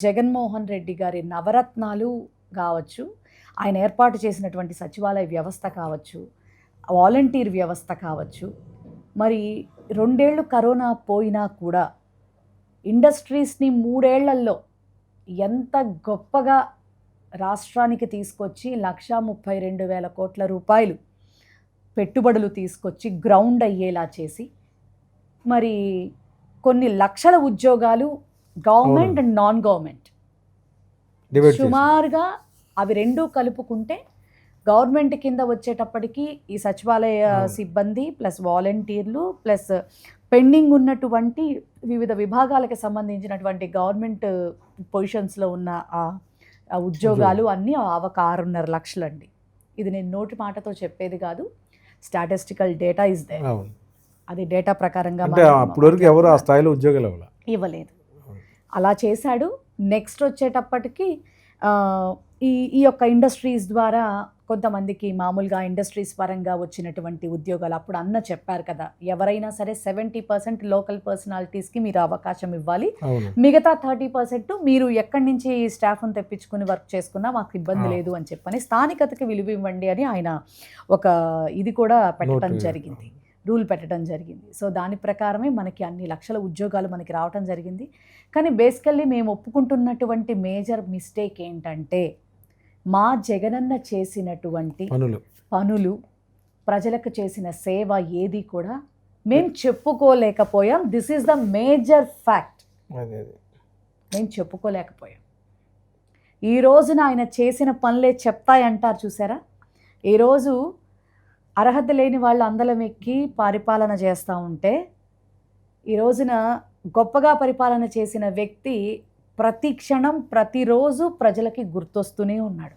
జగన్మోహన్ రెడ్డి గారి నవరత్నాలు కావచ్చు ఆయన ఏర్పాటు చేసినటువంటి సచివాలయ వ్యవస్థ కావచ్చు వాలంటీర్ వ్యవస్థ కావచ్చు. మరి రెండేళ్ళు కరోనా పోయినా కూడా ఇండస్ట్రీస్ని మూడేళ్ళలో ఎంత గొప్పగా రాష్ట్రానికి తీసుకొచ్చి లక్షా ముప్పై రెండు వేల కోట్ల రూపాయలు పెట్టుబడులు తీసుకొచ్చి గ్రౌండ్ అయ్యేలా చేసి మరి కొన్ని లక్షల ఉద్యోగాలు గవర్నమెంట్ అండ్ నాన్ గవర్నమెంట్. సుమారుగా అవి రెండు కలుపుకుంటే గవర్నమెంట్ కింద వచ్చేటప్పటికి ఈ సచివాలయ. సిబ్బంది ప్లస్ వాలంటీర్లు ప్లస్ పెండింగ్ ఉన్నటువంటి వివిధ విభాగాలకు సంబంధించినటువంటి గవర్నమెంట్ పొజిషన్స్లో ఉన్న ఆ ఉద్యోగాలు అన్నీ ఒక ఆరున్నర లక్షలండి. ఇది నేను నోటి మాటతో చెప్పేది కాదు. స్టాటిస్టికల్ డేటా ఇస్ దే అది డేటా ప్రకారంగా అంటే మనం అప్పటి వరకు ఎవరు ఆ స్థాయిలో ఉద్యోగాలు ఇవ్వాలి? ఇవ్వలేదు. అలా చేశాడు. నెక్స్ట్ వచ్చేటప్పటికి ఈ ఈ యొక్క ఇండస్ట్రీస్ ద్వారా కొంతమందికి మామూలుగా ఇండస్ట్రీస్ పరంగా వచ్చినటువంటి ఉద్యోగాలు అప్పుడు అన్న చెప్పారు కదా. ఎవరైనా సరే సెవెంటీ పర్సెంట్ లోకల్ పర్సనాలిటీస్కి మీరు అవకాశం ఇవ్వాలి. మిగతా థర్టీ పర్సెంట్ మీరు ఎక్కడి నుంచి స్టాఫ్ని తెప్పించుకుని వర్క్ చేసుకున్నా మాకు ఇబ్బంది. లేదు అని చెప్పని స్థానికతకి విలువ ఇవ్వండి అని ఆయన ఒక ఇది కూడా పెట్టడం జరిగింది. రూల్ పెట్టడం జరిగింది. సో దాని ప్రకారమే మనకి అన్ని లక్షల ఉద్యోగాలు మనకి రావటం జరిగింది. కానీ బేసికల్లీ మేము ఒప్పుకుంటున్నటువంటి మేజర్ మిస్టేక్ ఏంటంటే మా జగనన్న చేసినటువంటి పనులు. పనులు ప్రజలకు చేసిన సేవ ఏది కూడా మేము చెప్పుకోలేకపోయాం. This is the major fact. మేము చెప్పుకోలేకపోయాం. ఈ రోజున ఆయన చేసిన పనులే చెప్తాయంటారు చూసారా? ఈరోజు అర్హత లేని వాళ్ళు అందలం ఎక్కి పరిపాలన చేస్తూ ఉంటే ఈ రోజున గొప్పగా పరిపాలన చేసిన వ్యక్తి ప్రతి క్షణం ప్రతిరోజు ప్రజలకి గుర్తొస్తూనే ఉన్నాడు.